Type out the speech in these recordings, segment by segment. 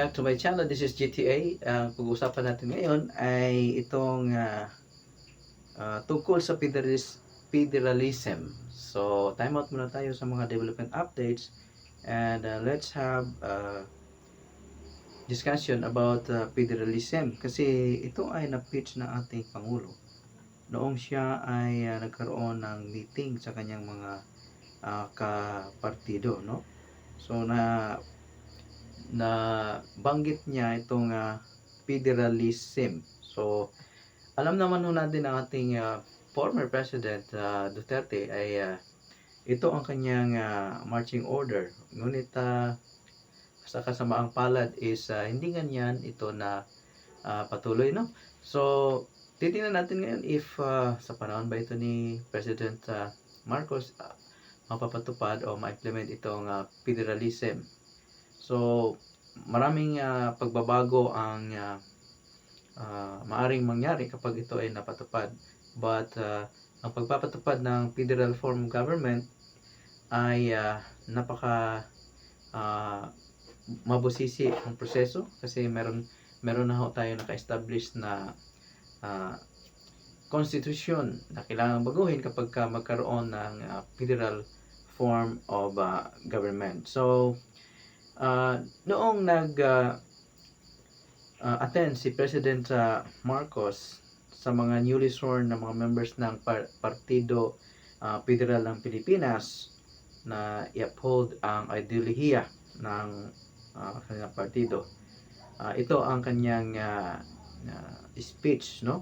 back to my channel. This is GTA. Ang pag-uusapan natin ngayon ay itong ah, ah, tungkol sa federalis- federalism. So, time out muna tayo sa mga development updates and ah, let's have ah, discussion about ah, federalism kasi ito ay na-pitch ng ating Pangulo noong siya ay ah, nagkaroon ng meeting sa kanyang mga ah, kapartido, no? So, na na banggit niya itong ah, federalism. So, alam naman ho natin ang ating ah, former President ah, Duterte ay ah, ito ang kanyang ah, marching order. Ngunit ah, sa kasamaang palad is ah, hindi ganyan ito na ah, patuloy. No? So, titingnan natin ngayon if ah, sa panahon ba ito ni President ah, Marcos ah, mapapatupad o ma-implement itong ah, federalism. So, maraming ah, pagbabago ang ah, ah, maaring mangyari kapag ito ay napatupad. But ah, ang pagpapatupad ng federal form government ay ah, napaka ah, mabusisi ang proseso kasi meron meron na ho tayo naka-establish na ah, constitution na kailangan baguhin kapag ka magkaroon ng ah, federal form of ah, government. So, Ah, noong nag ah, ah, attend si President ah, Marcos sa mga newly sworn na mga members ng par- Partido ah, Federal ng Pilipinas na i-uphold ang ideolohiya ng ah, kanilang partido. Ah, ito ang kanyang ah, ah, speech no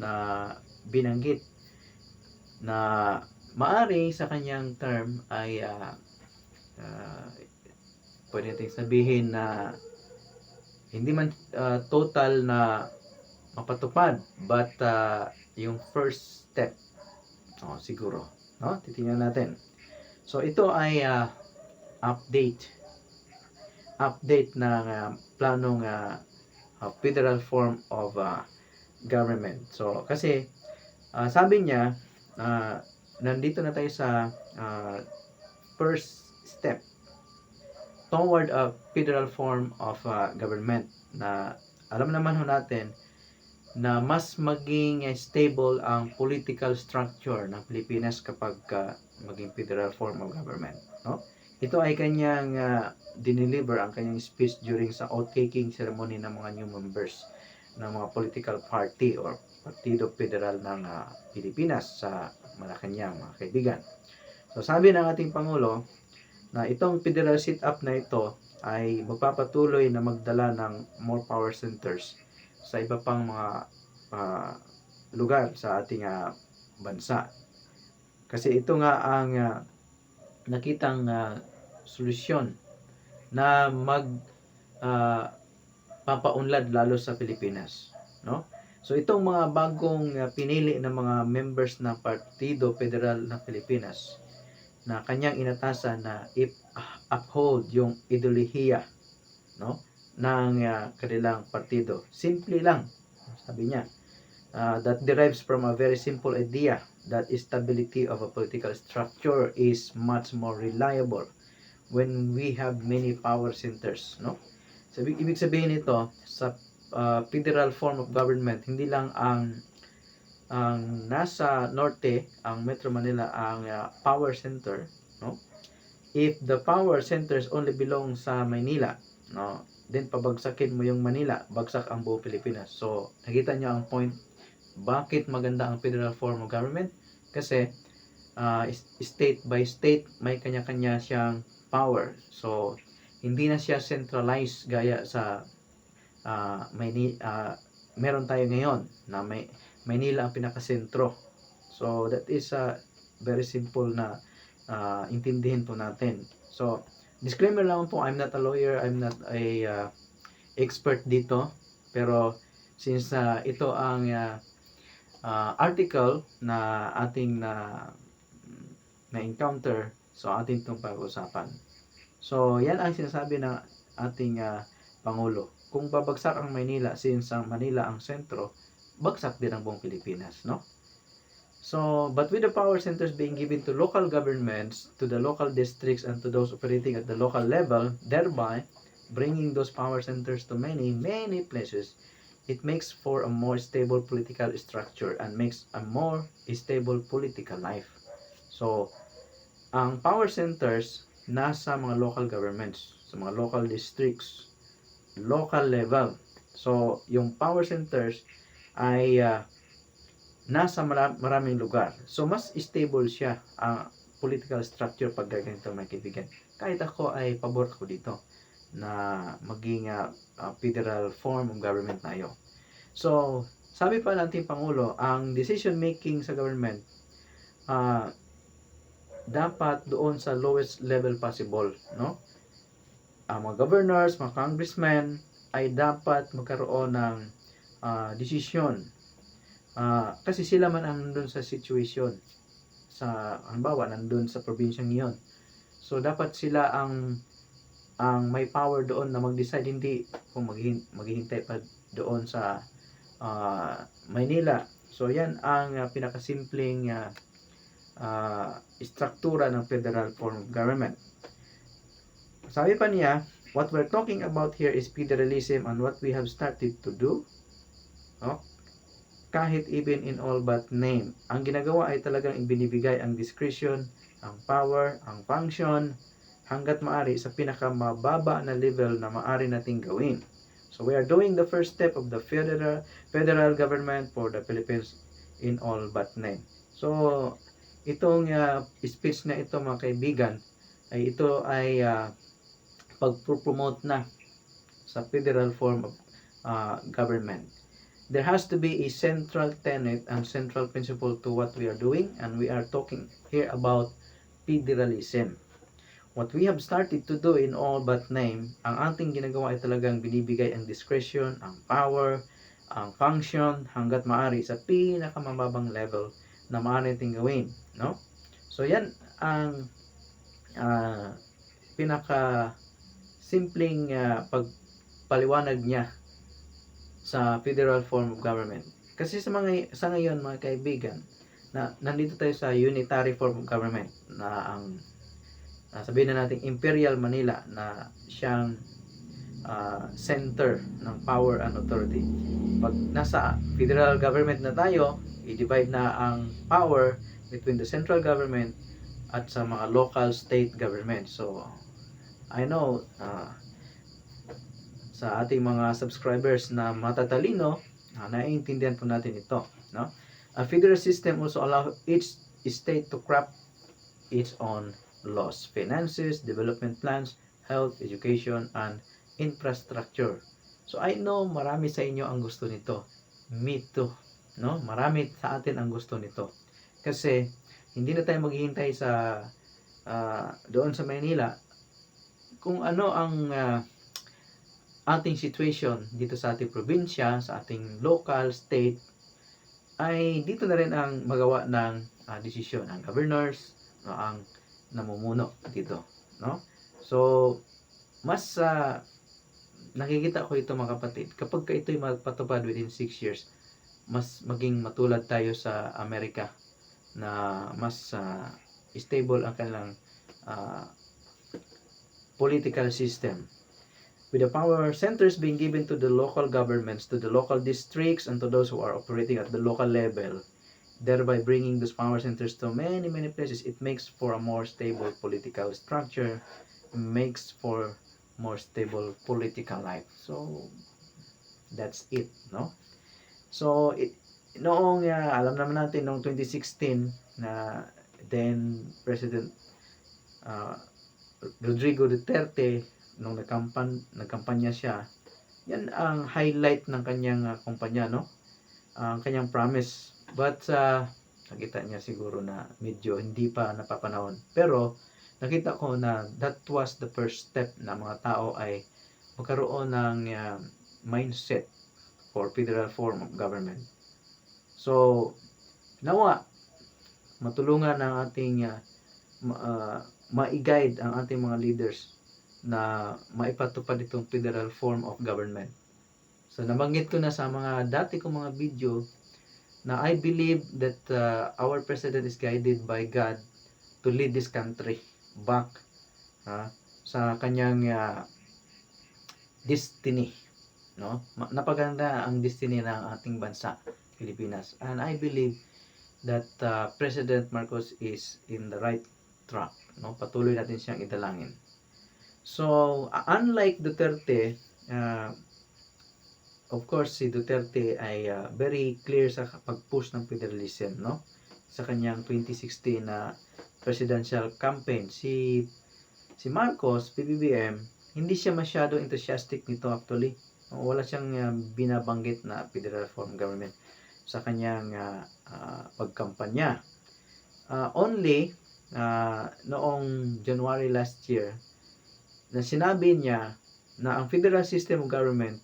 na binanggit na maari sa kanyang term ay ah, ah, pwede natin sabihin na hindi man uh, total na mapatupad but uh, yung first step. Oh, siguro no? Titingnan natin. So ito ay uh, update. Update ng uh, planong uh, federal form of uh, government. So kasi uh, sabi niya uh, nandito na tayo sa uh, first step toward a federal form of uh, government na alam naman ho natin na mas maging eh, stable ang political structure ng Pilipinas kapag uh, maging federal form of government no? Ito ay kanyang uh, dineliver ang kanyang speech during sa oath-taking ceremony ng mga new members ng mga political party or Partido Federal ng uh, Pilipinas sa Malacanang mga kaibigan. So sabi ng ating Pangulo na itong federal sit-up na ito ay magpapatuloy na magdala ng more power centers sa iba pang mga ah, lugar sa ating ah, bansa. Kasi ito nga ang ah, nakitang ah, solusyon na mag ah, papaunlad lalo sa Pilipinas, no? So itong mga bagong ah, pinili ng mga members ng Partido Federal ng Pilipinas na kanyang inatasan na if uphold yung ideolohiya no ng uh, kanilang partido. Simple lang, sabi niya. uh, that derives from a very simple idea that stability of a political structure is much more reliable when we have many power centers, no? So, ibig, ibig sabihin nito sa uh, federal form of government, hindi lang ang ang nasa norte, ang Metro Manila ang uh, power center, no? If the power centers only belong sa Manila, no? Then pabagsakin mo yung Manila, bagsak ang buong Pilipinas. So, nakita niyo ang point bakit maganda ang federal form of government? Kasi uh, state by state may kanya-kanya siyang power. So, hindi na siya centralized gaya sa uh, Manila, uh, meron tayo ngayon na may Maynila ang pinakasentro. So, that is a very simple na uh, intindihin po natin. So, disclaimer lang po, I'm not a lawyer, I'm not a uh, expert dito. Pero, since uh, ito ang uh, uh, article na ating na na-encounter, so ating itong pag-usapan. So, yan ang sinasabi ng ating uh, Pangulo. Kung babagsak ang Maynila, since ang Manila ang sentro, bagsak din ang buong Pilipinas, no? So, but with the power centers being given to local governments, to the local districts, and to those operating at the local level, thereby, bringing those power centers to many, many places, it makes for a more stable political structure and makes a more stable political life. So, ang power centers nasa mga local governments, sa mga local districts, local level. So, yung power centers ay ah, nasa mara- maraming lugar. So, mas stable siya ang political structure pag ganito mga kaibigan. Kahit ako ay pabor ko dito na maging ah, federal form of government tayo. So, sabi pa ng ating Pangulo, ang decision making sa government ah, dapat doon sa lowest level possible, no? Ang mga governors, mga congressmen ay dapat magkaroon ng ah, desisyon. Ah, kasi sila man ang nandun sa situation sa halimbawa nandun sa probinsyang iyon. So dapat sila ang ang may power doon na mag-decide hindi kung maghin, maghihintay pa doon sa ah, Maynila. So yan ang ah, pinakasimpleng ah, ah, struktura ng federal form of government. Sabi pa niya, what we're talking about here is federalism and what we have started to do. No? Kahit even in all but name. Ang ginagawa ay talagang ibinibigay ang discretion, ang power, ang function, hanggat maari sa pinakamababa na level na maari nating gawin. So we are doing the first step of the federal federal government for the Philippines in all but name. So itong uh, speech na ito mga kaibigan ay ito ay uh, pag-promote na sa federal form of uh, government. There has to be a central tenet and central principle to what we are doing and we are talking here about federalism. What we have started to do in all but name, ang ating ginagawa ay talagang binibigay ang discretion, ang power, ang function hanggat maaari sa pinakamababang level na maaari nating gawin, no? So yan ang ah, pinaka simpleng ah, pagpaliwanag niya sa federal form of government. Kasi sa mga sa ngayon mga kaibigan, na nandito tayo sa unitary form of government na ang ah, sabihin na natin Imperial Manila na siyang ah, center ng power and authority. Pag nasa federal government na tayo, i-divide na ang power between the central government at sa mga local state government. So, I know ah, sa ating mga subscribers na matatalino, uh, naiintindihan po natin ito. No? A federal system also allow each state to craft its own laws, finances, development plans, health, education, and infrastructure. So I know marami sa inyo ang gusto nito. Me too. No? Marami sa atin ang gusto nito. Kasi hindi na tayo maghihintay sa ah, doon sa Maynila kung ano ang ah, ating situation dito sa ating probinsya, sa ating local, state, ay dito na rin ang magawa ng ah, desisyon ang governors, no, ang namumuno dito, no? So, mas ah, nakikita ko ito mga kapatid, kapag ka ito'y magpatupad within 6 years, mas maging matulad tayo sa Amerika na mas ah, stable ang kanilang ah, political system with the power centers being given to the local governments, to the local districts, and to those who are operating at the local level, thereby bringing those power centers to many, many places, it makes for a more stable political structure, makes for more stable political life. So, that's it, no? So, it, noong, uh, alam naman natin, noong 2016, na then President uh, Rodrigo Duterte nung nagkampan nagkampanya siya, yan ang highlight ng kanyang uh, kumpanya, no? Ang kanyang promise. But uh, nakita niya siguro na medyo hindi pa napapanahon. Pero nakita ko na that was the first step na mga tao ay magkaroon ng uh, mindset for federal form of government. So, nawa matulungan ng ating uh, uh, ma-guide ang ating mga leaders na maipatupad itong federal form of government. So nabanggit ko na sa mga dati kong mga video na I believe that uh, our president is guided by God to lead this country back ha, sa kanyang uh, destiny no? Napaganda ang destiny ng ating bansa Pilipinas. And I believe that uh, President Marcos is in the right track no? Patuloy natin siyang idalangin so uh, unlike Duterte uh, of course si Duterte ay uh, very clear sa pag-push ng federalism no? Sa kanyang 2016 na presidential campaign. Si si Marcos PBBM hindi siya masyado enthusiastic nito actually. Wala siyang uh, binabanggit na federal form government sa kanyang uh, uh, pagkampanya. Uh, only uh, noong January last year na sinabi niya na ang federal system of government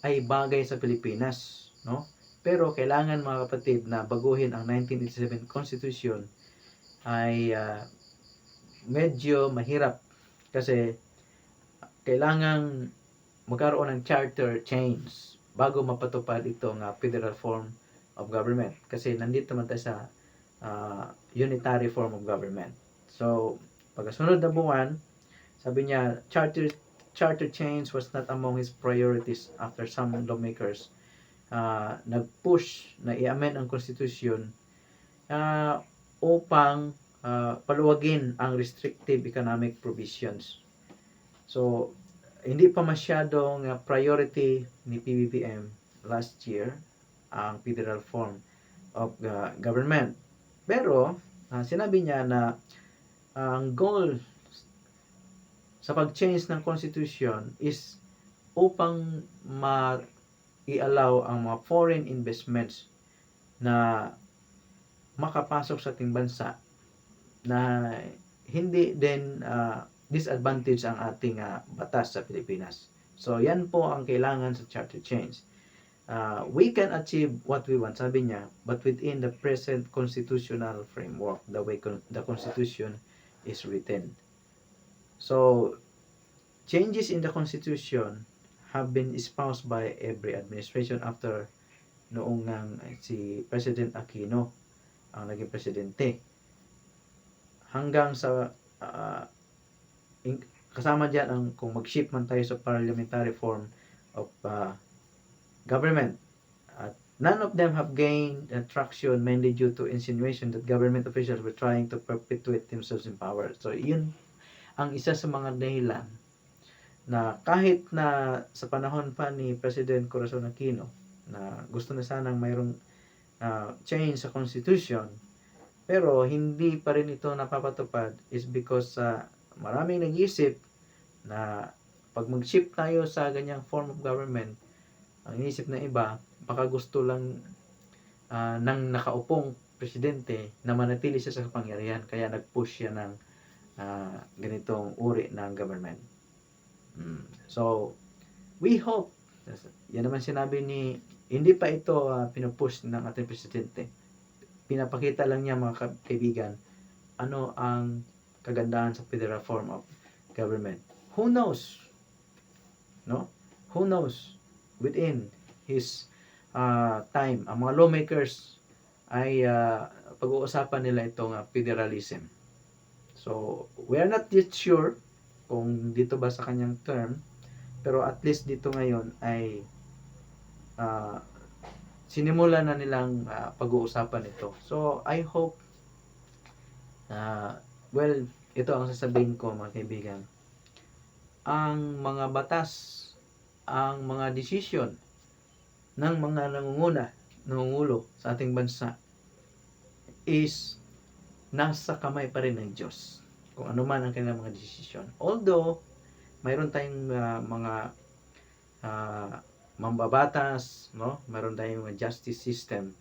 ay bagay sa Pilipinas, no? Pero kailangan mga kapatid na baguhin ang 1987 Constitution ay ah, medyo mahirap kasi kailangan magkaroon ng charter change bago mapatupad itong ah, federal form of government kasi nandito naman tayo sa ah, unitary form of government. So, pagkasunod na buwan, sabi niya, charter charter change was not among his priorities after some lawmakers uh, nag-push na i-amend ang constitution uh, upang uh, paluwagin ang restrictive economic provisions. So, hindi pa masyadong uh, priority ni PBBM last year ang federal form of uh, government. Pero, uh, sinabi niya na ang goal sa pag-change ng constitution is upang ma i-allow ang mga foreign investments na makapasok sa ating bansa na hindi din uh, disadvantage ang ating uh, batas sa Pilipinas. So, yan po ang kailangan sa charter change. Uh, we can achieve what we want, sabi niya, but within the present constitutional framework, the way con- the constitution is written. So, changes in the constitution have been espoused by every administration after noong ngang si President Aquino ang naging presidente. Hanggang sa ah, in- kasama diyan ang kung mag-shift man tayo sa parliamentary form of ah, government. At none of them have gained uh, traction mainly due to insinuation that government officials were trying to perpetuate themselves in power. So, yun ang isa sa mga dahilan na kahit na sa panahon pa ni President Corazon Aquino na gusto na sanang mayroong ah, change sa constitution pero hindi pa rin ito napapatupad is because sa maraming nag-iisip na pag mag-shift tayo sa ganyang form of government ang inisip ng iba baka gusto lang ah, ng nakaupong presidente na manatili siya sa kapangyarihan kaya nag-push siya ng ah, ganitong uri ng government. Mm. So, we hope, yan naman sinabi ni, hindi pa ito uh, pinupush ng ating presidente. Pinapakita lang niya mga ka- kaibigan, ano ang kagandahan sa federal form of government. Who knows? No? Who knows? Within his uh, time, ang mga lawmakers ay uh, pag-uusapan nila itong uh, federalism. So, we are not yet sure kung dito ba sa kanyang term, pero at least dito ngayon ay ah, sinimula na nilang ah, pag-uusapan ito. So, I hope ah, well, ito ang sasabihin ko mga kaibigan. Ang mga batas, ang mga desisyon ng mga nangunguna, nangungulo sa ating bansa is nasa kamay pa rin ng Diyos. Kung ano man ang kanilang mga desisyon. Although, mayroon tayong ah, mga ah, mambabatas, no? Mayroon tayong mga justice system.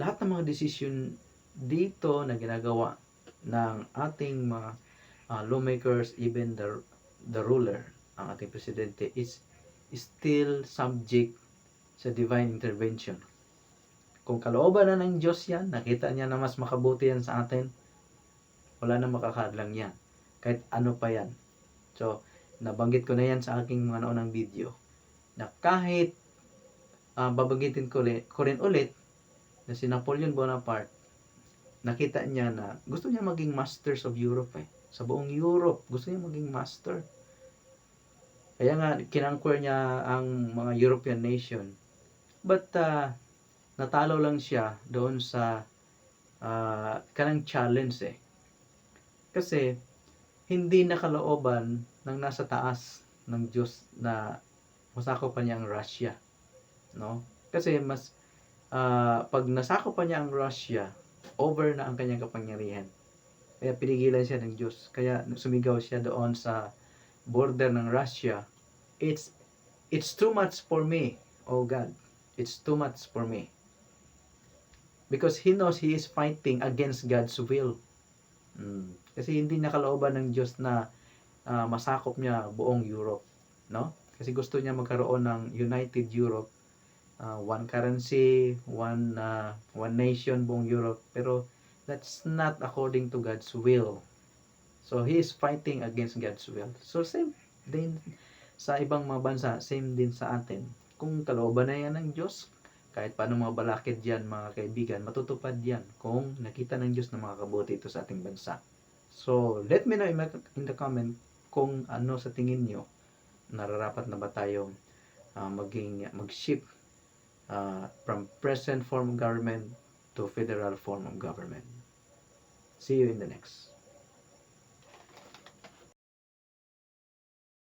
Lahat ng mga desisyon dito na ginagawa ng ating mga ah, lawmakers, even the the ruler, ang ating presidente is still subject sa divine intervention. Kung kalooban na ng Diyos yan, nakita niya na mas makabuti yan sa atin, wala na makakadlang yan. Kahit ano pa yan. So, nabanggit ko na yan sa aking mga naunang video. Na kahit ah, babanggitin ko, ulit, ko rin ulit na si Napoleon Bonaparte, nakita niya na gusto niya maging masters of Europe eh. Sa buong Europe, gusto niya maging master. Kaya nga, kinanquer niya ang mga European nation. But, ah, natalo lang siya doon sa ah, kanang challenge eh. Kasi, hindi nakalooban ng nasa taas ng Diyos na masakop pa niya ang Russia. No? Kasi mas ah, pag nasakop pa niya ang Russia, over na ang kanyang kapangyarihan. Kaya pinigilan siya ng Diyos. Kaya sumigaw siya doon sa border ng Russia. It's it's too much for me, oh God. It's too much for me. Because he knows he is fighting against God's will. Mm. Kasi hindi nakalooban ng Diyos na ah, masakop niya buong Europe, no? Kasi gusto niya magkaroon ng United Europe, ah, one currency, one ah, one nation buong Europe, pero that's not according to God's will. So he is fighting against God's will. So same din sa ibang mga bansa, same din sa atin. Kung kalooban na yan ng Diyos, kahit paano mga balakid yan, mga kaibigan, matutupad yan kung nakita ng Diyos na makakabuti ito sa ating bansa. So, let me know in, the comment kung ano sa tingin nyo nararapat na ba tayong ah, maging mag-shift ah, from present form of government to federal form of government. See you in the next.